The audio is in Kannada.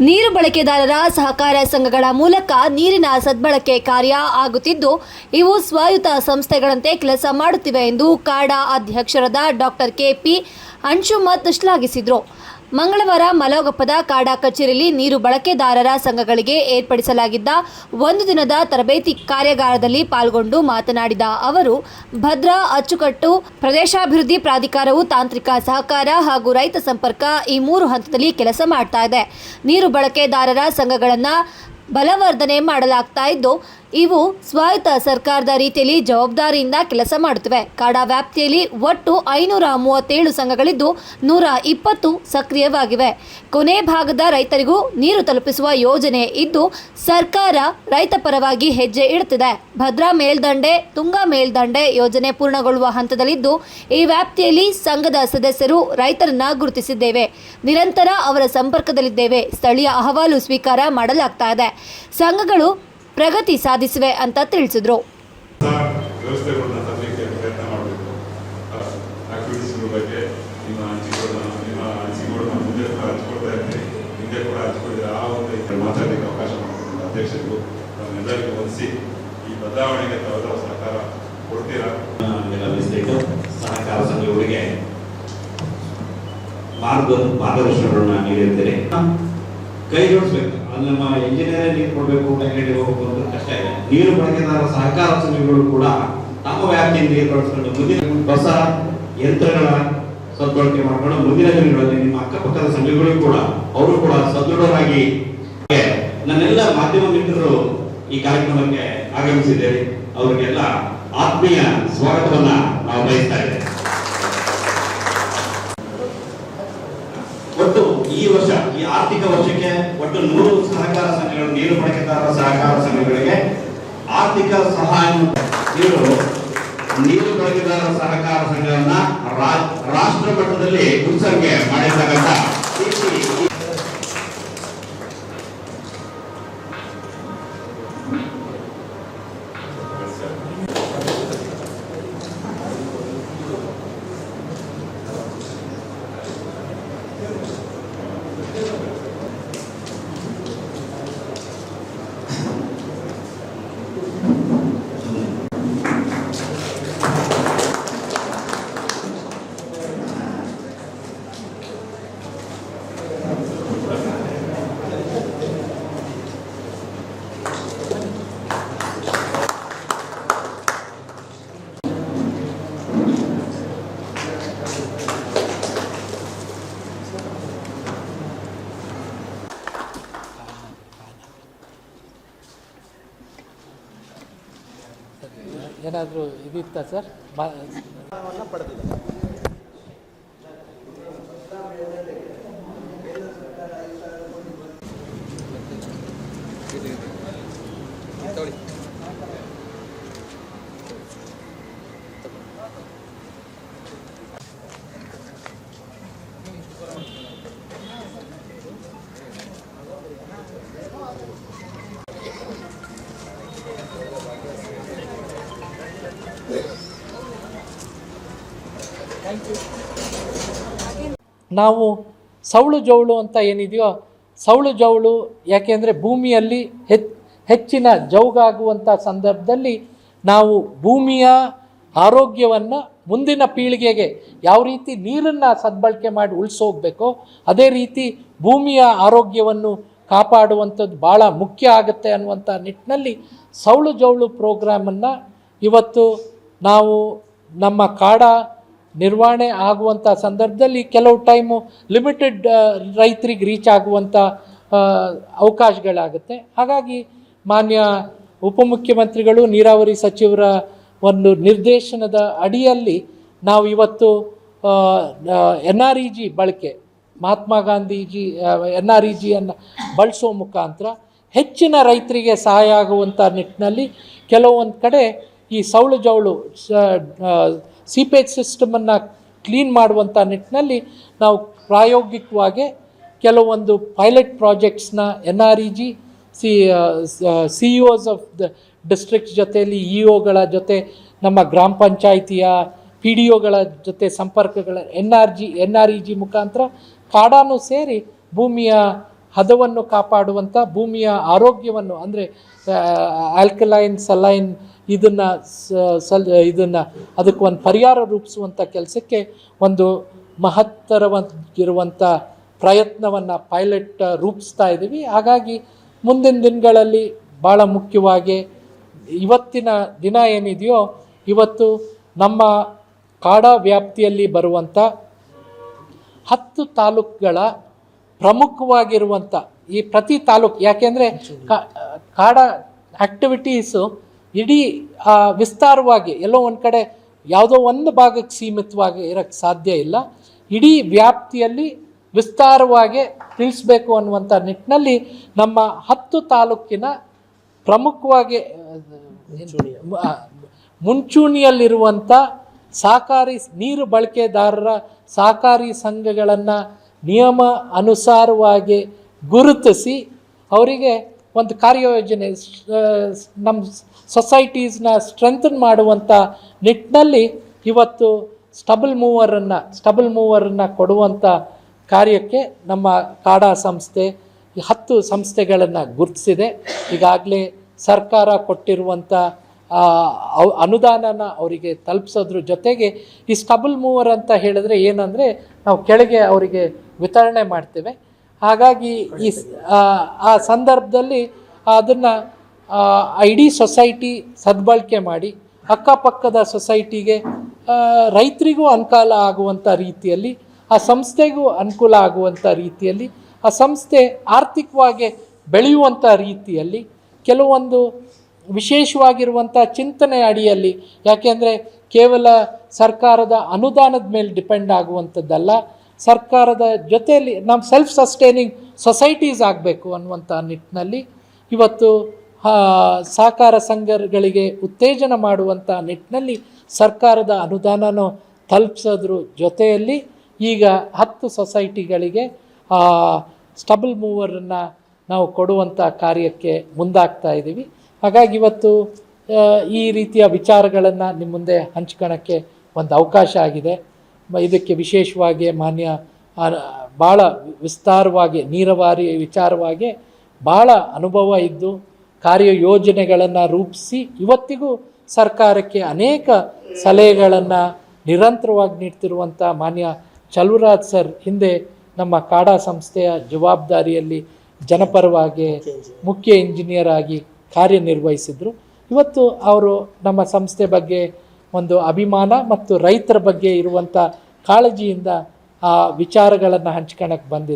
ನೀರು ಬಳಕೆದಾರರ ಸಹಕಾರ ಸಂಘಗಳ ಮೂಲಕ ನೀರಿನ ಸದ್ಬಳಕೆ ಕಾರ್ಯ ಆಗುತ್ತಿದ್ದು, ಇವು ಸ್ವಾಯತ್ತ ಸಂಸ್ಥೆಗಳಂತೆ ಕೆಲಸ ಮಾಡುತ್ತಿವೆ ಎಂದು ಕಾಡಾ ಅಧ್ಯಕ್ಷರಾದ ಡಾಕ್ಟರ್ ಕೆಪಿ ಅಂಶುಮತ್ ಶ್ಲಾಘಿಸಿದರು. ಮಂಗಳವಾರ ಮಲೋಗಪ್ಪದ ಕಾಡಾ ಕಚೇರಿಯಲ್ಲಿ ನೀರು ಬಳಕೆದಾರರ ಸಂಘಗಳಿಗೆ ಏರ್ಪಡಿಸಲಾಗಿದ್ದ ಒಂದು ದಿನದ ತರಬೇತಿ ಕಾರ್ಯಾಗಾರದಲ್ಲಿ ಪಾಲ್ಗೊಂಡು ಮಾತನಾಡಿದ ಅವರು, ಭದ್ರಾ, ಅಚ್ಚುಕಟ್ಟು, ಪ್ರದೇಶಾಭಿವೃದ್ಧಿ ಪ್ರಾಧಿಕಾರವು ತಾಂತ್ರಿಕ ಸಹಕಾರ ಹಾಗೂ ರೈತ ಸಂಪರ್ಕ ಈ ಮೂರು ಹಂತದಲ್ಲಿ ಕೆಲಸ ಮಾಡ್ತಾ ಇದೆ. ನೀರು ಬಳಕೆದಾರರ ಸಂಘಗಳನ್ನು ಬಲವರ್ಧನೆ ಮಾಡಲಾಗ್ತಾ ಇದ್ದು ಇವು ಸ್ವಾಯತ್ತ ಸರ್ಕಾರದ ರೀತಿಯಲ್ಲಿ ಜವಾಬ್ದಾರಿಯಿಂದ ಕೆಲಸ ಮಾಡುತ್ತಿವೆ. ಕಾಡಾ ವ್ಯಾಪ್ತಿಯಲ್ಲಿ ಒಟ್ಟು ಐನೂರ ಮೂವತ್ತೇಳು ಸಂಘಗಳಿದ್ದು ನೂರ ಇಪ್ಪತ್ತು ಸಕ್ರಿಯವಾಗಿವೆ. ಕೊನೆ ಭಾಗದ ರೈತರಿಗೂ ನೀರು ತಲುಪಿಸುವ ಯೋಜನೆ ಇದ್ದು ಸರ್ಕಾರ ರೈತ ಪರವಾಗಿ ಹೆಜ್ಜೆ ಇಡುತ್ತಿದೆ. ಭದ್ರಾ ಮೇಲ್ದಂಡೆ, ತುಂಗಾ ಮೇಲ್ದಂಡೆ ಯೋಜನೆ ಪೂರ್ಣಗೊಳ್ಳುವ ಹಂತದಲ್ಲಿದ್ದು ಈ ವ್ಯಾಪ್ತಿಯಲ್ಲಿ ಸಂಘದ ಸದಸ್ಯರು ರೈತರನ್ನ ಗುರುತಿಸಿದ್ದೇವೆ. ನಿರಂತರ ಅವರ ಸಂಪರ್ಕದಲ್ಲಿದ್ದೇವೆ. ಸ್ಥಳೀಯ ಅಹವಾಲು ಸ್ವೀಕಾರ ಮಾಡಲಾಗ್ತಾ ಇದೆ. ಸಂಘಗಳು ಪ್ರಗತಿ ಸಾಧಿಸಿವೆ ಅಂತ ತಿಳಿಸಿದ್ರು. ಈ ಬದಲಾವಣೆಗೆ ತಾವೆಲ್ಲ ಸಹಕಾರ ಕೊಡ್ತೀರಾ? ಸಹಕಾರ ಸಂಘಗಳಿಗೆ ಮಾರ್ಗ ಮಾರ್ಗದರ್ಶನಗಳನ್ನ ನೀಡಿರ್ತೀರಿ ಕೈ ಜೋಡಿಸ್ಬೇಕು. ಅದು ನಮ್ಮ ಇಂಜಿನಿಯರ್ ನೀರು ಕೊಡಬೇಕು ಅಂತ ಹೇಳಿ ಹೋಗುವಂತ ಕಷ್ಟ ಇದೆ. ನೀರು ಬಳಕೆದಾರರ ಸಹಕಾರ ಸಂಘಗಳು ಕೂಡ ತಮ್ಮ ವ್ಯಾಪ್ತಿಯಿಂದ ನೀರು ಬಳಸ್ಕೊಂಡು ಮುಂದಿನ ಹೊಸ ಯಂತ್ರಗಳ ಸದ್ಬಳಕೆ ಮಾಡಿಕೊಂಡು ಮುಂದಿನ ದಿನಗಳಲ್ಲಿ ನಿಮ್ಮ ಅಕ್ಕಪಕ್ಕದ ಸಂಘಗಳು ಕೂಡ ಅವರು ಕೂಡ ಸದೃಢವಾಗಿ ನನ್ನೆಲ್ಲ ಮಾಧ್ಯಮ ಮಿತ್ರರು ಈ ಕಾರ್ಯಕ್ರಮಕ್ಕೆ ಆಗಮಿಸಿದ್ದೇವೆ. ಅವರಿಗೆಲ್ಲ ಆತ್ಮೀಯ ಸ್ವಾಗತವನ್ನ ನಾವು ಬಯಸ್ತಾ ಇದ್ದೇವೆ ಒಟ್ಟು ಈ ವರ್ಷ, ಈ ಆರ್ಥಿಕ ವರ್ಷಕ್ಕೆ ಒಟ್ಟು ನೂರು ಸಹಕಾರ ಸಂಘಗಳು, ನೀರು ಬಳಕೆದಾರರ ಸಹಕಾರ ಸಂಘಗಳಿಗೆ ಆರ್ಥಿಕ ಸಹಾಯ ನೀರು ಬಳಕೆದಾರರ ಸಹಕಾರ ಸಂಘಗಳನ್ನ ರಾಷ್ಟ್ರ ಮಟ್ಟದಲ್ಲಿ ಉತ್ಸಂಖ್ಯೆ ಮಾಡಿರ್ತಕ್ಕಂಥ ಕೀರ್ತಿ ಈ ಏನಾದರೂ ಇದಿತ್ತಾ ಸರ್? ಬಾ ನಾವು ಸೌಳು ಜೌಳು ಅಂತ ಏನಿದೆಯೋ, ಸೌಳು ಜೌಳು ಯಾಕೆಂದರೆ ಭೂಮಿಯಲ್ಲಿ ಹೆಚ್, ಹೆಚ್ಚಿನ ಜೌಗಾಗುವಂಥ ಸಂದರ್ಭದಲ್ಲಿ ನಾವು ಭೂಮಿಯ ಆರೋಗ್ಯವನ್ನು ಮುಂದಿನ ಪೀಳಿಗೆಗೆ ಯಾವ ರೀತಿ ನೀರನ್ನು ಸದ್ಬಳಕೆ ಮಾಡಿ ಉಳಿಸೋಗ್ಬೇಕೋ, ಅದೇ ರೀತಿ ಭೂಮಿಯ ಆರೋಗ್ಯವನ್ನು ಕಾಪಾಡುವಂಥದ್ದು ಭಾಳ ಮುಖ್ಯ ಆಗುತ್ತೆ ಅನ್ನುವಂಥ ನಿಟ್ಟಿನಲ್ಲಿ ಸೌಳು ಜೌಳು ಪ್ರೋಗ್ರಾಮನ್ನು ಇವತ್ತು ನಾವು ನಮ್ಮ ಕಾಡ ನಿರ್ವಹಣೆ ಆಗುವಂಥ ಸಂದರ್ಭದಲ್ಲಿ ಕೆಲವು ಟೈಮು ಲಿಮಿಟೆಡ್ ರೈತರಿಗೆ ರೀಚ್ ಆಗುವಂಥ ಅವಕಾಶಗಳಾಗುತ್ತೆ. ಹಾಗಾಗಿ ಮಾನ್ಯ ಉಪಮುಖ್ಯಮಂತ್ರಿಗಳು, ನೀರಾವರಿ ಸಚಿವರ ಒಂದು ನಿರ್ದೇಶನದ ಅಡಿಯಲ್ಲಿ ನಾವು ಇವತ್ತು ಎನ್ ಆರ್ ಇ ಜಿ ಬಳಕೆ, Mahatma Gandhiji N R E ಜಿಯನ್ನು ಬಳಸೋ ಮುಖಾಂತರ ಹೆಚ್ಚಿನ ರೈತರಿಗೆ ಸಹಾಯ ಆಗುವಂಥ ನಿಟ್ಟಿನಲ್ಲಿ ಕೆಲವೊಂದು ಕಡೆ ಈ ಸೌಳು ಜೌಳು ಸೀಪೇಜ್ ಸಿಸ್ಟಮನ್ನು ಕ್ಲೀನ್ ಮಾಡುವಂಥ ನಿಟ್ಟಿನಲ್ಲಿ ನಾವು ಪ್ರಾಯೋಗಿಕವಾಗಿ ಕೆಲವೊಂದು pilot ಪ್ರಾಜೆಕ್ಟ್ಸ್ನ N R E G C C E of the districts ಜೊತೆಯಲ್ಲಿ ಇ ಒಗಳ ಜೊತೆ ನಮ್ಮ ಗ್ರಾಮ ಪಂಚಾಯಿತಿಯ ಪಿ ಡಿ ಒಗಳ ಜೊತೆ ಸಂಪರ್ಕಗಳ N R G N R E G ಮುಖಾಂತರ ಕಾಡಾನು ಸೇರಿ ಭೂಮಿಯ ಹದವನ್ನು ಕಾಪಾಡುವಂಥ ಭೂಮಿಯ ಆರೋಗ್ಯವನ್ನು, ಅಂದರೆ ಆಲ್ಕಲೈನ್, ಸಲೈನ್ ಇದನ್ನು ಸಲ್, ಇದನ್ನು ಅದಕ್ಕೆ ಒಂದು ಪರಿಹಾರ ರೂಪಿಸುವಂಥ ಕೆಲಸಕ್ಕೆ ಒಂದು ಮಹತ್ತರವಾಗಿರುವಂಥ ಪ್ರಯತ್ನವನ್ನು ಪೈಲಟ್ ರೂಪಿಸ್ತಾ ಇದ್ದೀವಿ. ಹಾಗಾಗಿ ಮುಂದಿನ ದಿನಗಳಲ್ಲಿ ಭಾಳ ಮುಖ್ಯವಾಗಿ ಇವತ್ತಿನ ದಿನ ಏನಿದೆಯೋ, ಇವತ್ತು ನಮ್ಮ ಕಾಡ ವ್ಯಾಪ್ತಿಯಲ್ಲಿ ಬರುವಂಥ ಹತ್ತು ತಾಲೂಕುಗಳ ಪ್ರಮುಖವಾಗಿರುವಂಥ ಈ ಪ್ರತಿ ತಾಲೂಕು ಯಾಕೆಂದರೆ ಕಾಡ ಆ್ಯಕ್ಟಿವಿಟೀಸು ಇಡೀ ವಿಸ್ತಾರವಾಗಿ ಎಲ್ಲೋ ಒಂದು ಕಡೆ ಯಾವುದೋ ಒಂದು ಭಾಗಕ್ಕೆ ಸೀಮಿತವಾಗಿ ಇರೋಕ್ಕೆ ಸಾಧ್ಯ ಇಲ್ಲ. ಇಡೀ ವ್ಯಾಪ್ತಿಯಲ್ಲಿ ವಿಸ್ತಾರವಾಗಿ ತಿಳಿಸ್ಬೇಕು ಅನ್ನುವಂಥ ನಿಟ್ಟಿನಲ್ಲಿ ನಮ್ಮ ಹತ್ತು ತಾಲೂಕಿನ ಪ್ರಮುಖವಾಗಿ ಮುಂಚೂಣಿಯಲ್ಲಿರುವಂಥ ಸಹಕಾರಿ ನೀರು ಬಳಕೆದಾರರ ಸಹಕಾರಿ ಸಂಘಗಳನ್ನು ನಿಯಮ ಅನುಸಾರವಾಗಿ ಗುರುತಿಸಿ ಅವರಿಗೆ ಒಂದು ಕಾರ್ಯಯೋಜನೆ ನಮ್ಮ ಸೊಸೈಟೀಸ್ನ ಸ್ಟ್ರೆಂಥನ್ ಮಾಡುವಂಥ ನಿಟ್ಟಿನಲ್ಲಿ ಇವತ್ತು ಸ್ಟಬಲ್ ಮೂವರನ್ನು ಸ್ಟಬಲ್ ಮೂವರನ್ನು ಕೊಡುವಂಥ ಕಾರ್ಯಕ್ಕೆ ನಮ್ಮ ಕಾಡಾ ಸಂಸ್ಥೆ ಹತ್ತು ಸಂಸ್ಥೆಗಳನ್ನು ಗುರುತಿಸಿದೆ. ಈಗಾಗಲೇ ಸರ್ಕಾರ ಕೊಟ್ಟಿರುವಂಥ ಅನುದಾನನ ಅವರಿಗೆ ತಲುಪಿಸೋದ್ರ ಜೊತೆಗೆ ಈ ಸ್ಟಬಲ್ ಮೂವರ್ ಅಂತ ಹೇಳಿದ್ರೆ ಏನಂದರೆ ನಾವು ಕೆಳಗೆ ಅವರಿಗೆ ವಿತರಣೆ ಮಾಡ್ತೇವೆ. ಹಾಗಾಗಿ ಈ ಆ, ಸಂದರ್ಭದಲ್ಲಿ ಅದನ್ನು ಇಡೀ ಸೊಸೈಟಿ ಸದ್ಬಳಕೆ ಮಾಡಿ ಅಕ್ಕಪಕ್ಕದ ಸೊಸೈಟಿಗೆ ರೈತರಿಗೂ ಅನುಕೂಲ ಆಗುವಂಥ ರೀತಿಯಲ್ಲಿ ಆ ಸಂಸ್ಥೆಗೂ ಅನುಕೂಲ ಆಗುವಂಥ ರೀತಿಯಲ್ಲಿ ಆ ಸಂಸ್ಥೆ ಆರ್ಥಿಕವಾಗಿ ಬೆಳೆಯುವಂಥ ರೀತಿಯಲ್ಲಿ ಕೆಲವೊಂದು ವಿಶೇಷವಾಗಿರುವಂಥ ಚಿಂತನೆ ಅಡಿಯಲ್ಲಿ ಯಾಕೆಂದರೆ ಕೇವಲ ಸರ್ಕಾರದ ಅನುದಾನದ ಮೇಲೆ ಡಿಪೆಂಡ್ ಆಗುವಂಥದ್ದಲ್ಲ. ಸರ್ಕಾರದ ಜೊತೆಯಲ್ಲಿ ನಮ್ಮ ಸೆಲ್ಫ್ ಸಸ್ಟೈನಿಂಗ್ ಸೊಸೈಟೀಸ್ ಆಗಬೇಕು ಅನ್ನುವಂಥ ನಿಟ್ಟಿನಲ್ಲಿ ಇವತ್ತು ಸಹಕಾರ ಸಂಘಗಳಿಗೆ ಉತ್ತೇಜನ ಮಾಡುವಂಥ ನಿಟ್ಟಿನಲ್ಲಿ ಸರ್ಕಾರದ ಅನುದಾನನೂ ತಲುಪಿಸೋದ್ರ ಜೊತೆಯಲ್ಲಿ ಈಗ ಹತ್ತು ಸೊಸೈಟಿಗಳಿಗೆ ಸ್ಟಬಲ್ ಮೂವರನ್ನು ನಾವು ಕೊಡುವಂಥ ಕಾರ್ಯಕ್ಕೆ ಮುಂದಾಗ್ತಾ ಇದ್ದೀವಿ ಹಾಗಾಗಿ ಇವತ್ತು ಈ ರೀತಿಯ ವಿಚಾರಗಳನ್ನು ನಿಮ್ಮ ಮುಂದೆ ಹಂಚ್ಕೊಳ್ಳೋಕ್ಕೆ ಒಂದು ಅವಕಾಶ ಆಗಿದೆ. ಇದಕ್ಕೆ ವಿಶೇಷವಾಗಿ ಮಾನ್ಯ ಭಾಳ ವಿಸ್ತಾರವಾಗಿ ನೀರಾವರಿ ವಿಚಾರವಾಗಿ ಭಾಳ ಅನುಭವ ಇದ್ದು ಕಾರ್ಯ ಯೋಜನೆಗಳನ್ನು ರೂಪಿಸಿ ಇವತ್ತಿಗೂ ಸರ್ಕಾರಕ್ಕೆ ಅನೇಕ ಸಲಹೆಗಳನ್ನು ನಿರಂತರವಾಗಿ ನೀಡ್ತಿರುವಂಥ ಮಾನ್ಯ ಚಲುವರಾಜ್ ಸರ್ ಹಿಂದೆ ನಮ್ಮ ಕಾಡಾ ಸಂಸ್ಥೆಯ ಜವಾಬ್ದಾರಿಯಲ್ಲಿ ಜನಪರವಾಗಿ ಮುಖ್ಯ ಇಂಜಿನಿಯರ್ ಆಗಿ ಕಾರ್ಯನಿರ್ವಹಿಸಿದರು. ಇವತ್ತು ಅವರು ನಮ್ಮ ಸಂಸ್ಥೆ ಬಗ್ಗೆ ಒಂದು ಅಭಿಮಾನ ಮತ್ತು ರೈತರ ಬಗ್ಗೆ ಇರುವಂಥ ಕಾಳಜಿಯಿಂದ ಆ ವಿಚಾರಗಳನ್ನು ಹಂಚ್ಕೊಳಕ್ಕೆ ಬಂದಿದೆ